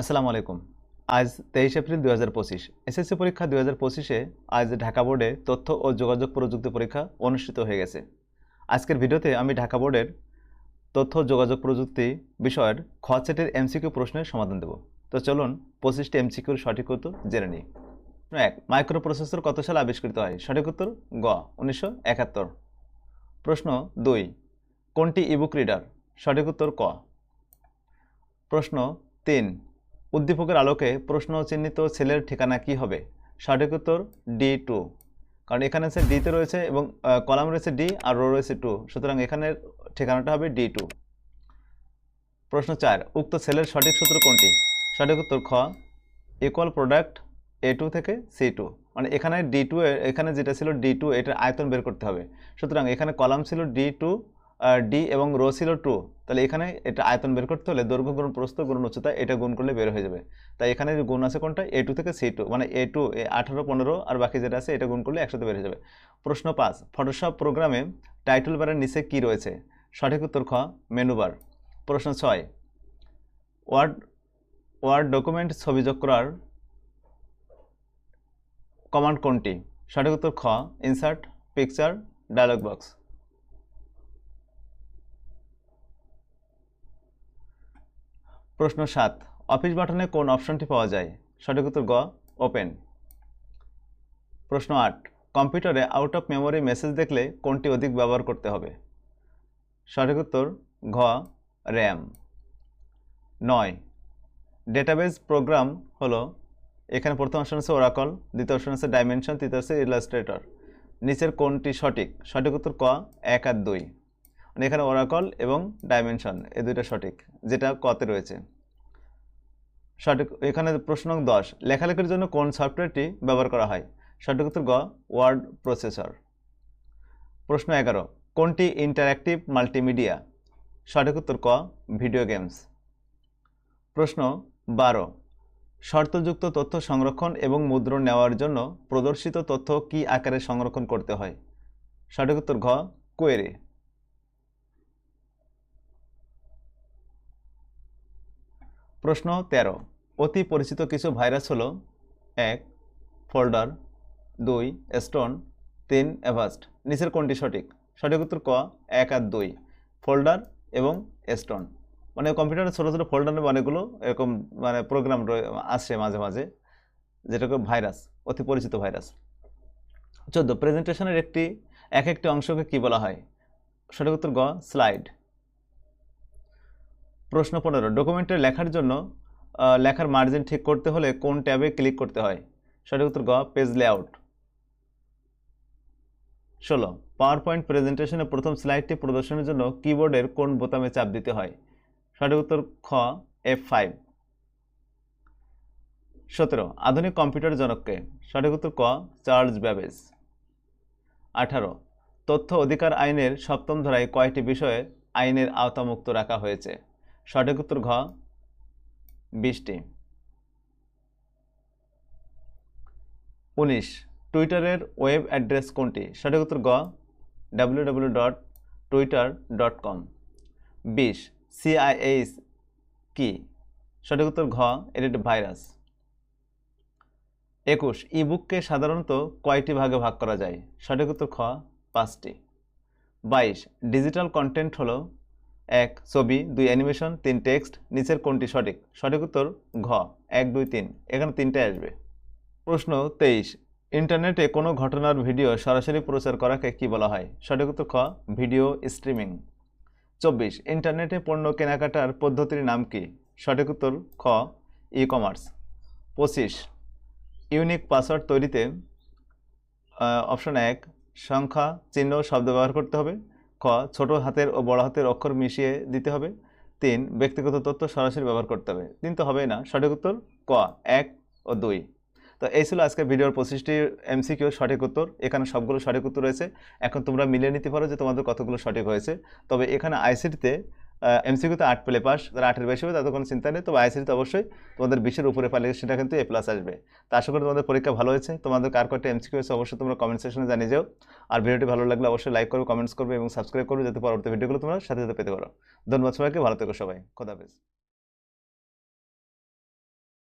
আসসালামু আলাইকুম। আজ তেইশ এপ্রিল দু হাজার পঁচিশ। এসএসসি পরীক্ষা দু হাজার পঁচিশে আজ ঢাকা বোর্ডে তথ্য ও যোগাযোগ প্রযুক্তি পরীক্ষা অনুষ্ঠিত হয়ে গেছে। আজকের ভিডিওতে আমি ঢাকা বোর্ডের তথ্য যোগাযোগ প্রযুক্তি বিষয়ের খ সেটের এমসিকিউ প্রশ্নের সমাধান দেব। তো চলুন পঁচিশটি এমসিকিউর সঠিক উত্তর জেনে নিই। এক মাইক্রো প্রসেসর কত সালে আবিষ্কৃত হয়? সঠিক উত্তর, গ, উনিশশো একাত্তর। প্রশ্ন দুই, কোনটি ইবুক রিডার? সঠিক উত্তর, ক। প্রশ্ন তিন উদ্দীপকের আলোকে প্রশ্ন চিহ্নিত সেলের ঠিকানা কি হবে? সঠিক উত্তর ডি টু কারণ এখানে আছে ডিতে রয়েছে এবং কলাম রয়েছে ডি আর রো রয়েছে টু সুতরাং এখানের ঠিকানাটা হবে ডি টু প্রশ্ন চার, উক্ত সেলের সঠিক সূত্র কোনটি? সঠিক উত্তর খ ইকুয়াল প্রোডাক্ট এ টু থেকে সি টু মানে এখানে ডি টু এখানে যেটা ছিল ডি টু এটার আয়তন বের করতে হবে। সুতরাং এখানে কলাম ছিল ডি টু ডি এবং রো ছিল টু তাহলে এখানে এটা আয়তন বের করতে হলে দৈর্ঘ্য গুণ প্রস্থ গুণ উচ্চতা এটা গুণ করলে বের হয়ে যাবে। তাই এখানে যে গুণ আছে কোনটা? এ টু থেকে সি টু মানে এ টু এ আঠারো, পনেরো আর বাকি যেটা আছে এটা গুণ করলে একসাথে বের হয়ে যাবে। প্রশ্ন পাঁচ ফটোশপ প্রোগ্রামে টাইটেল বারের নিচে কি রয়েছে? সঠিক উত্তর খ মেনু বার প্রশ্ন ছয় ওয়ার্ড ওয়ার্ড ডকুমেন্ট ছবি যোগ করার কমান্ড কোনটি? সঠিক উত্তর খ ইনসার্ট পিকচার ডায়লগ বক্স প্রশ্ন সাত, অফিস বাটনে কোন অপশনটি পাওয়া যায়? সঠিক উত্তর গ, ওপেন। প্রশ্ন আট, কম্পিউটারে আউট অফ মেমোরি মেসেজ দেখলে কোনটি অধিক ব্যবহার করতে হবে? সঠিক উত্তর ঘ, র্যাম। নয় ডেটাবেজ প্রোগ্রাম হলো, এখানে প্রথম অপশন আছে ওরাকল দ্বিতীয় অপশন আছে ডাইমেনশন তৃতীয় আছে ইলাস্ট্রেটর নিচের কোনটি সঠিক? সঠিক উত্তর ক, এক আর দুই। মানে এখানে ওরাকল এবং ডাইমেনশন এ দুইটা সঠিক, যেটা কতে রয়েছে। সঠিক, এখানে প্রশ্ন দশ, লেখালেখির জন্য কোন সফটওয়্যারটি ব্যবহার করা হয়? সঠিক উত্তর গ ওয়ার্ড প্রসেসর প্রশ্ন এগারো, কোনটি ইন্টারঅ্যাক্টিভ মাল্টিমিডিয়া সঠিক উত্তর ক ভিডিও গেমস প্রশ্ন বারো, শর্তযুক্ত তথ্য সংরক্ষণ এবং মুদ্রণ নেওয়ার জন্য প্রদর্শিত তথ্য কি আকারে সংরক্ষণ করতে হয়? সঠিক উত্তর ঘ কোয়েরি প্রশ্ন ১৩ অতি পরিচিত কিছু ভাইরাস হলো এক, ফোল্ডার, দুই, স্টোন, তিন, এভাস্ট। নিচের কোনটি সঠিক? সঠিক উত্তর ক, এক আর দুই, ফোল্ডার এবং স্টোন। মানে কম্পিউটারে ছোটো ছোটো ফোল্ডারে অনেকগুলো এরকম মানে প্রোগ্রাম আসে মাঝে মাঝে, যেটাকে ভাইরাস, অতি পরিচিত ভাইরাস। চোদ্দ, প্রেজেন্টেশনের একটি এক একটি অংশকে কি বলা হয়? সঠিক উত্তর গ, স্লাইড। প্রশ্ন পনেরো ডকুমেন্টে লেখার জন্য লেখার মার্জিন ঠিক করতে হলে কোন ট্যাবে ক্লিক করতে হয়? সঠিক উত্তর গ পেজ লেআউট ষোলো পাওয়ার পয়েন্ট প্রেজেন্টেশনের প্রথম স্লাইডটি প্রদর্শনের জন্য কিবোর্ডের কোন বোতামে চাপ দিতে হয়? সঠিক উত্তর খ এফ ফাইভ সতেরো, আধুনিক কম্পিউটার জনককে। সঠিক উত্তর ক চার্লস ব্যাবেজ আঠারো, তথ্য অধিকার আইনের সপ্তম ধারায় কয়টি বিষয়ে আইনের আওতামুক্ত রাখা হয়েছে? সঠিক উত্তর ঘ, বিশটি। উনিশ, টুইটারের ওয়েব অ্যাড্রেস কোনটি? সঠিক উত্তর গ W W dot Twitter dot com বিশ সিআইএস কি? সঠিক উত্তর ঘ এটি ভাইরাস। একুশ, ইবুককে সাধারণত কয়টি ভাগে ভাগ করা যায়? সঠিক উত্তর খ পাঁচটি। বাইশ, ডিজিটাল কন্টেন্ট হলো এক, ছবি, দুই অ্যানিমেশন তিন টেক্সট নিচের কোনটি সঠিক? সঠিক উত্তর ঘ, এক, দুই, তিন। এখানে তিনটায় আসবে। প্রশ্ন তেইশ ইন্টারনেটে কোনো ঘটনার ভিডিও সরাসরি প্রচার করাকে কি বলা হয়? সঠিক উত্তর খ ভিডিও স্ট্রিমিং চব্বিশ ইন্টারনেটে পণ্য কেনাকাটার পদ্ধতির নাম কি? সঠিক উত্তর খ ই কমার্স পঁচিশ ইউনিক পাসওয়ার্ড তৈরিতে অপশন এক, সংখ্যা, চিহ্ন, শব্দ ব্যবহার করতে হবে। খ, ছোট হাতের ও বড় হাতের অক্ষর মিশিয়ে দিতে হবে। তিন, ব্যক্তিগত তথ্য সরাসরি ব্যবহার করতে হবে। তিন তো হবেই না, সঠিক উত্তর ক, এক ও দুই। তো এই ছিল আজকে ভিডিওর পঁচিশটি এমসিকিউ সঠিক উত্তর। এখানে সবগুলো সঠিক উত্তর রয়েছে। এখন তোমরা মিলিয়ে নিতে পারো যে তোমাদের কতগুলো সঠিক হয়েছে। তবে এখানে আইসিটিতে এমসিকিউতে আট পেলে পাস তারা আটের বেশি হবে তাদের কোনো চিন্তা নেই। তবে আইসিটিতে অবশ্যই তোমাদের বিশের উপরে পালে সেটা কিন্তু এ প্লাস আসবে। তা আশা করি তোমাদের পরীক্ষা ভালো হয়েছে। তোমাদের কার কয়টা এমসিকিউ হয়েছে অবশ্যই তোমরা কমেন্ট সেকশনে জানিয়ে যাও। আর ভিডিওটি ভালো লাগলে অবশ্যই লাইক করবে কমেন্টস করবে এবং সাবস্ক্রাইব করবে, যাতে পরবর্তী ভিডিওগুলো তোমরা সাথে সাথে পেতে পারো। ধন্যবাদ সবাইকে, ভালো থেকো সবাই। খোদাফেজ